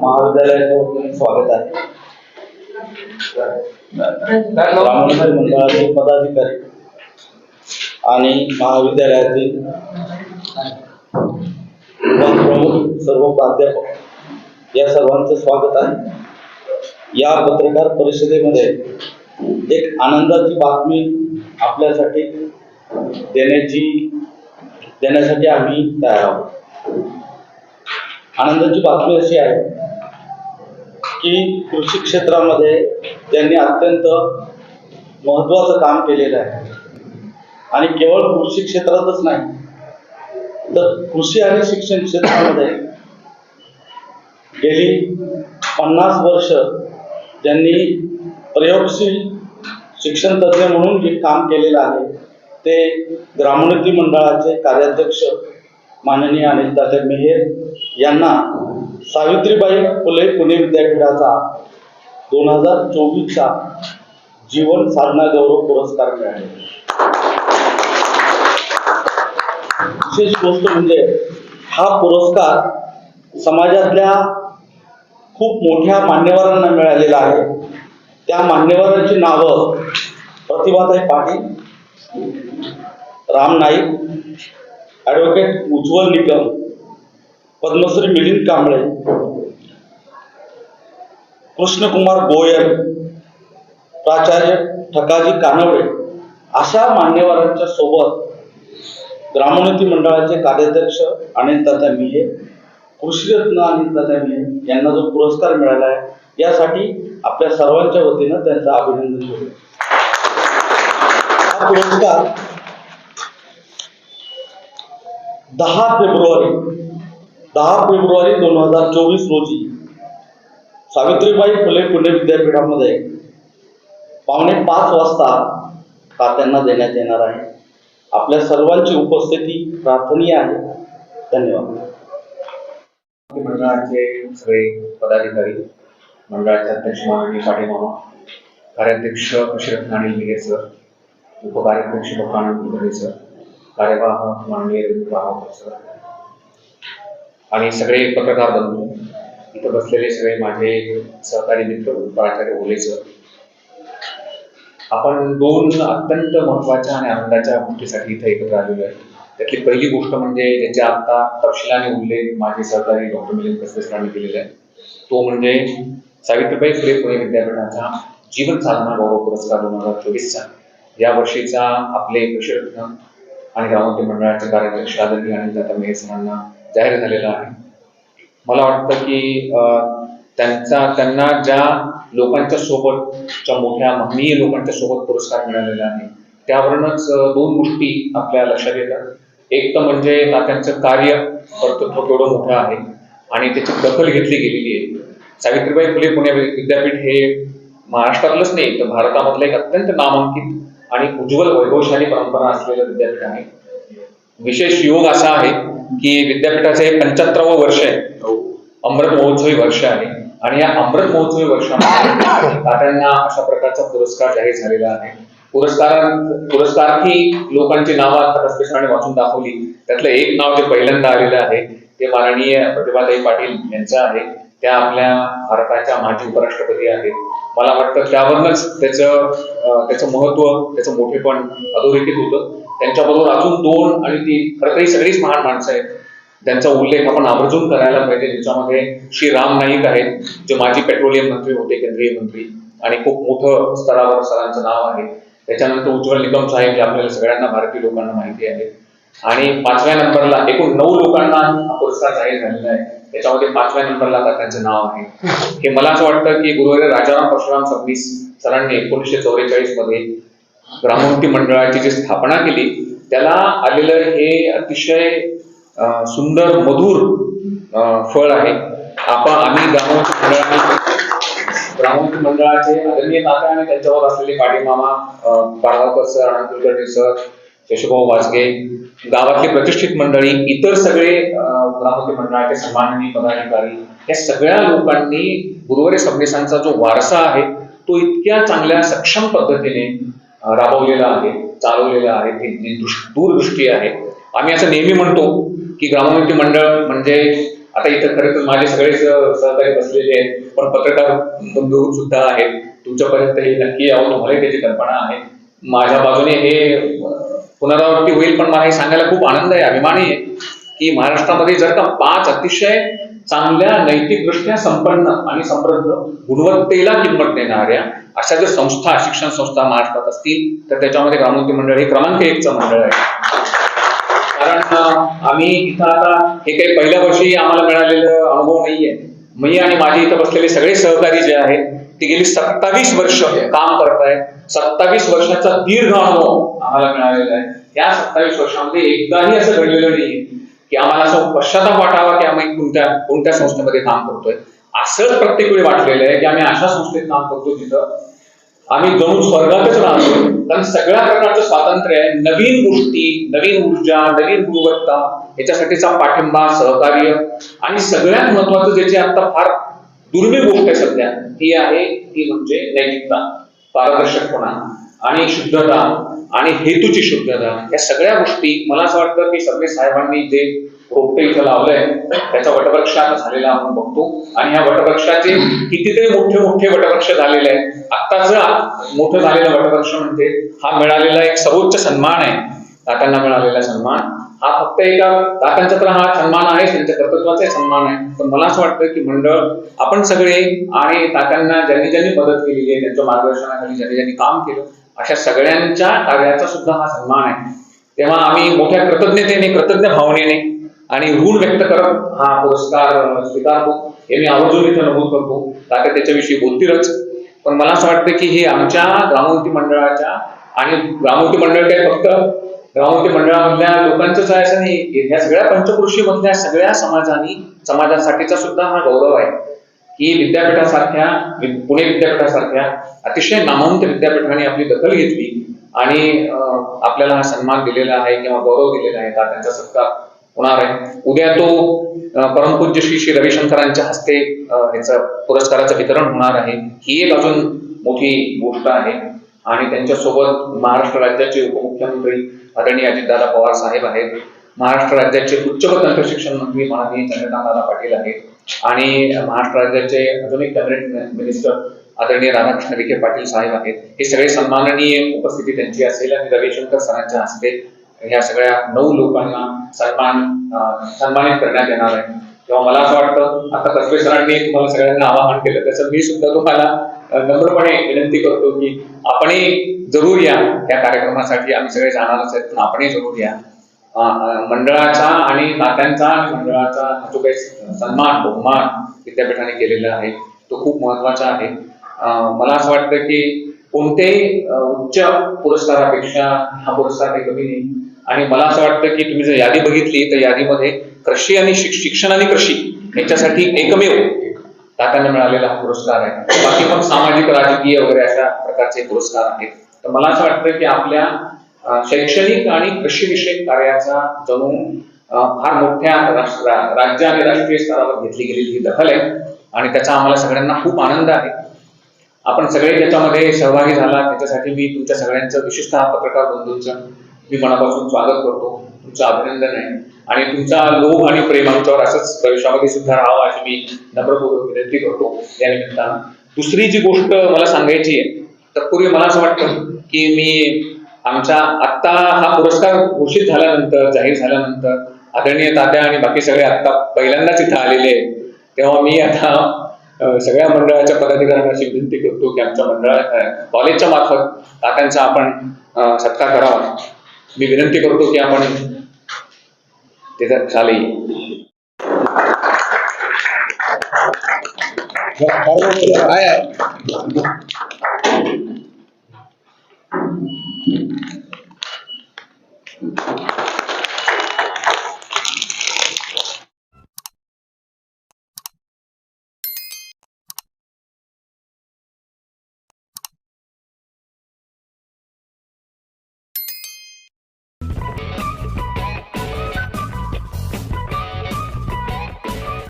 महाविद्यालयाच्या स्वागत आहे. मंडळाचे पदाधिकारी आणि महाविद्यालयातील प्रमुख सर्व प्राध्यापक या सर्वांचं स्वागत आहे. या पत्रकार परिषदेमध्ये एक आनंदाची बातमी आपल्यासाठी देण्याची देण्यासाठी आम्ही तयार आहोत. आनंदाची बातमी अशी आहे की कृषी क्षेत्रामध्ये ज्यांनी अत्यंत महत्वाचं काम केलेलं आहे आणि केवळ कृषी क्षेत्रातच नाही तर कृषी आणि शिक्षण क्षेत्रामध्ये गेली पन्नास वर्ष ज्यांनी प्रयोगशील शिक्षण तज्ज्ञ म्हणून जे काम केलेलं आहे ते ग्रामोन्नती मंडळाचे कार्याध्यक्ष माननीय अनिलदादा मेहेर यांना सावित्रीबाई फुले पुणे विद्यापीठाचा दोन हजार चोवीसचा जीवन साधना गौरव पुरस्कार मिळाले. विशेष गोष्ट म्हणजे हा पुरस्कार समाजातल्या खूप मोठ्या मान्यवरांना मिळालेला आहे. त्या मान्यवरांची नावं प्रतिभाताई पाटील राम नाईक ॲडव्होकेट उज्ज्वल निकम पद्मश्री मिलिंद कांबळे कृष्णकुमार गोयल प्राचार्य ठकाजी कानवडे अशा मान्यवरांच्या सोबत ग्रामोन्नती मंडळाचे कार्याध्यक्ष अनिलदादा मिहे कृषीरत्न अनिलदादा मिहे यांना जो पुरस्कार मिळाला आहे यासाठी आपल्या सर्वांच्या वतीनं त्यांचं अभिनंदन केलं हा पुरस्कार दहा फेब्रुवारी दहा फेब्रुवारी दोन हजार चोवीस रोजी सावित्रीबाई फुले पुणे विद्यापीठामध्ये पावणे पाच वाजता तात्यांना देण्यात येणार आहे. आपल्या सर्वांची उपस्थिती प्रार्थनीय आहे. धन्यवाद. मंडळाचे सगळे पदाधिकारी मंडळाचे अध्यक्ष माननीय पाटील मामा कार्याध्यक्ष कृषीरत्न अनिल मिगे सर. उपकार्याध्यक्ष डॉक्टर आनंद कुलकर्णी सर. कार्यवाह माननीय रवींद्र रावकर सर. आणि सगळे पत्रकार बंधू इथं बसलेले सगळे माझे सहकारी मित्र प्राचार्य ओले सर. आपण दोन अत्यंत महत्त्वाच्या आणि आनंदाच्या गोष्टीसाठी इथे एकत्र आलेलो आहे. त्यातली पहिली गोष्ट म्हणजे ज्याच्या आता तपशिलाने उल्लेख माझे सहकारी डॉक्टर मिलिंद कसबेसरांनी केलेला आहे. तो म्हणजे सावित्रीबाई फुले पुणे विद्यापीठाचा जीवन साधना गौरव पुरस्कार दोन हजार चोवीसचा. या वर्षीचा आपले कृषीरत्न आणि ग्रामोद्योग मंडळाचे कार्याध्यक्ष आदरणीय आणि दादा मेहे सरांना जाहीर झालेला आहे. मला वाटतं की त्यांचा त्यांना ज्या लोकांच्या सोबत ज्या मोठ्या महनीय लोकांच्या सोबत पुरस्कार मिळालेला आहे त्यावरूनच दोन गोष्टी आपल्या लक्षात येतात. एक तर म्हणजे तात्यांचं कार्य कर्तृत्व केवढं मोठं आहे आणि त्याची दखल घेतली गेलेली आहे. सावित्रीबाई फुले पुणे विद्यापीठ हे महाराष्ट्रातलंच नाही तर भारतामधलं एक अत्यंत नामांकित आणि उज्ज्वल वैभवशाली परंपरा असलेलं विद्यापीठ आहे. विशेष योग असा आहे की विद्यापीठाचं हे पंच्याहत्तरावं वर्ष आहे. अमृत महोत्सवी वर्ष आहे आणि या अमृत महोत्सवी वर्षामध्ये तात्यांना अशा प्रकारचा पुरस्कार जाहीर झालेला आहे. पुरस्कार पुरस्कारार्थी लोकांची नावं आता कसबेसराने वाचून दाखवली. त्यातलं एक नाव जे पहिल्यांदा आलेलं आहे ते माननीय प्रतिभाताई पाटील यांचं आहे. त्या आपल्या भारताच्या माजी उपराष्ट्रपती आहेत. मला वाटतं त्यावरूनच त्याचं त्याचं महत्त्व त्याचं मोठेपण अधोरेखित होतं. त्यांच्याबरोबर अजून दोन आणि ती खरं तर ही सगळीच महान माणसं आहेत. त्यांचा उल्लेख आपण आवर्जून करायला पाहिजे. ज्याच्यामध्ये श्री राम नाईक आहेत जे माजी पेट्रोलियम मंत्री होते केंद्रीय मंत्री आणि खूप मोठं स्तरावर सरांचं नाव आहे. त्याच्यानंतर उज्ज्वल निकम साहेब जे आपल्याला सगळ्यांना भारतीय लोकांना माहिती आहे. आणि पाचव्या नंबरला एकूण नऊ लोकांना हा पुरस्कार जाहीर झालेला आहे. त्याच्यामध्ये पाचव्या नंबरला आता त्यांचं नाव आहे. हे मला असं वाटतं की गुरुवारी राजाराम परशुराम सबनीस सरांनी एकोणीसशे चौवेचाळीसमध्ये ग्रामोक्ती मंडळाची जी स्थापना केली त्याला आलेलं हे अतिशय सुंदर मधुर फळ आहे. आपण आम्ही ग्रामोक्ती मंडळाने ग्रामोक्ती मंडळाचे आदरणीय नाते आणि त्यांच्यावर असलेले पाटीमामा अं, सर आनंद कुलकर्णी सर यशोभाऊ वाजगे गावातली प्रतिष्ठित मंडळी इतर सगळे ग्रामोद्योग मंडळाचे सन्माननीय पदाधिकारी या सगळ्या लोकांनी गुरुवारी सबनीसांचा जो वारसा आहे तो इतक्या चांगल्या सक्षम पद्धतीने राबवलेला आहे चालवलेला आहे ती दूरदृष्टी आहे. आम्ही असं नेहमी म्हणतो की ग्रामोन्नती मंडळ म्हणजे आता इथं खरं तर माझे सगळेच सहकारी बसलेले आहेत पण पत्रकार बंधू सुद्धा आहेत. तुमच्यापर्यंत हे नक्की यावं तुम्हाला त्याची कल्पना आहे. माझ्या बाजूने हे पुनरावृत्ती होईल पण मला हे सांगायला खूप आनंद आहे अभिमानी आहे की महाराष्ट्रामध्ये जर का पाच अतिशय चांगल्या नैतिकदृष्ट्या संपन्न आणि समृद्ध गुणवत्तेला किंमत देणाऱ्या अशा जर संस्था शिक्षण संस्था महाराष्ट्रात असतील तर त्याच्यामध्ये ग्रामोन्नती मंडळ हे क्रमांक एकचं मंडळ आहे. कारण आम्ही इथं आता हे काही पहिल्या वर्षी आम्हाला मिळालेलं अनुभव नाहीये. मी आणि माझे इथं बसलेले सगळे सहकारी जे आहेत ते गेली सत्तावीस वर्ष काम करत आहेत सत्तावीस वर्षाचा दीर्घ अनुभव आम्हाला मिळालेला आहे. त्या सत्तावीस वर्षामध्ये एकदाही असं घडलेलं नाही की आम्हाला असं पश्चाताप वाटावा की आम्ही कोणत्या कोणत्या संस्थेमध्ये काम करतोय. असंच प्रत्येक वेळी वाटलेलं आहे की आम्ही अशा संस्थेत काम करतो जिथं आम्ही जणू स्वर्गातच राहतो कारण सगळ्या प्रकारचं स्वातंत्र्य आहे. नवीन गोष्टी नवीन ऊर्जा नवीन गुणवत्ता याच्यासाठीचा पाठिंबा सहकार्य आणि सगळ्यात महत्वाचं ज्याची आता फार दुर्मिळ गोष्ट आहे सध्या. ती आहे ती म्हणजे नैतिकता. पारदर्शकपणा आणि शुद्धता आणि हेतूची शुद्धता. या सगळ्या गोष्टी मला असं वाटतं की सगळे साहेबांनी जे रोपटे इथं लावलंय त्याचा वटवृक्ष आता झालेला आपण बघतो. आणि ह्या वटवृक्षाचे कितीतरी मोठे मोठे वटवृक्ष झालेले आहेत. आत्ताच मोठं झालेलं वटवृक्ष म्हणजे हा मिळालेला एक सर्वोच्च सन्मान आहे. तात्यांना मिळालेला सन्मान. हा फक्त एका तात्यांचा तर हा सन्मान आहे त्यांच्या कर्तृत्वाचा सन्मान आहे. पण मला असं वाटतं की मंडळ आपण सगळे आणि तात्यांना ज्यांनी ज्यांनी मदत केलेली आहे त्यांच्या मार्गदर्शनाखाली ज्यांनी ज्यांनी काम केलं अशा सगळ्यांच्या कार्याचा सुद्धा हा सन्मान आहे. तेव्हा आम्ही मोठ्या कृतज्ञतेने कृतज्ञ भावनेने आणि ऋण व्यक्त करत हा पुरस्कार स्वीकारतो. हे मी आवर्जून इथं नमूद करतो. तात्या त्याच्याविषयी बोलतीलच. पण मला असं वाटतं की हे आमच्या ग्रामोन्नती मंडळाच्या आणि ग्रामोन्नती मंडळ काय फक्त ग्रामोन्नती मंडळामधल्या लोकांचंच आहे असं नाही या सगळ्या पंचकृषी मधल्या सगळ्या समाजानी समाजासाठीचा सुद्धा हा गौरव आहे. की विद्यापीठासारख्या पुणे विद्यापीठासारख्या अतिशय नामवंत विद्यापीठाने आपली दखल घेतली आणि आपल्याला हा सन्मान दिलेला आहे किंवा गौरव दिलेला आहे त्यांचा सत्कार होणार आहे. उद्या तो परमपूज्य श्री श्री रविशंकरांच्या हस्ते याचं ह्याचं पुरस्काराचं वितरण होणार आहे. ही एक अजून मोठी गोष्ट आहे. आणि त्यांच्यासोबत महाराष्ट्र राज्याचे उपमुख्यमंत्री आदरणीय अजितदादा पवार साहेब आहेत. महाराष्ट्र राज्याचे उच्च व तंत्र शिक्षण मंत्री माननीय चंद्रकांतदादा पाटील आहेत. आणि महाराष्ट्र राज्याचे अजून एक कॅबिनेट मिनिस्टर आदरणीय राधाकृष्ण विखे पाटील साहेब आहेत. हे सगळे सन्माननीय उपस्थिती त्यांची असेल आणि रविशंकर सरांच्या हस्ते ह्या सगळ्या नऊ लोकांना सन्मान सन्मानित करण्यात येणार आहे. तेव्हा मला असं वाटतं आता कसबे सरांनी तुम्हाला सगळ्यांना आवाहन केलं तसं मी सुद्धा तुम्हाला नम्रपणे विनंती करतो की आपणही जरूर या त्या कार्यक्रमासाठी. आम्ही सगळे जाणारच आहेत पण आपणही जरूर या. मंडळाचा आणि नात्यांचा आणि मंडळाचा हा जो काही सन्मान बहुमान विद्यापीठाने केलेला आहे तो खूप महत्त्वाचा आहे. मला असं वाटतं की कोणत्याही उच्च पुरस्कारापेक्षा हा पुरस्कार काही कमी नाही. आणि मला असं वाटतं की तुम्ही जर यादी बघितली तर यादीमध्ये कृषी आणि शिक्षण आणि कृषी याच्यासाठी एकमेव तात्यांना मिळालेला हा पुरस्कार आहे. बाकी पण सामाजिक राजकीय वगैरे अशा प्रकारचे पुरस्कार आहेत. तर मला असं वाटतं की आपल्या शैक्षणिक आणि कृषीविषयक कार्याचा जणू फार मोठ्या राष्ट्र- राज्य आणि राष्ट्रीय स्तरावर घेतली गेलेली ही दखल आहे. आणि त्याचा आम्हाला सगळ्यांना खूप आनंद आहे. आपण सगळे त्याच्यामध्ये सहभागी झाला. त्याच्यासाठी मी तुमच्या सगळ्यांचं विशेषतः पत्रकार बंधूंचं मी मनापासून स्वागत करतो. तुमचं अभिनंदन आहे. आणि तुमचा लोभ आणि प्रेम आमच्यावर असंच भविष्यामध्ये सुद्धा राहावा अशी मी नम्रपूर्वक विनंती करतो. या निमित्तानं. दुसरी जी गोष्ट मला सांगायची आहे तत्पूर्वी मला असं वाटतं की मी आमचा आत्ता हा पुरस्कार घोषित झाल्यानंतर जाहीर झाल्यानंतर आदरणीय तात्या आणि बाकी सगळे आत्ता पहिल्यांदाच इथं आलेले आहेत. तेव्हा मी आता सगळ्या मंडळाच्या पदाधिकाऱ्यांना अशी विनंती करतो की आमच्या मंडळा कॉलेजच्या मार्फत तात्यांचा आपण सत्कार करावा. मी विनंती करतो की आपण त्याच्यात खाली. काय आहे.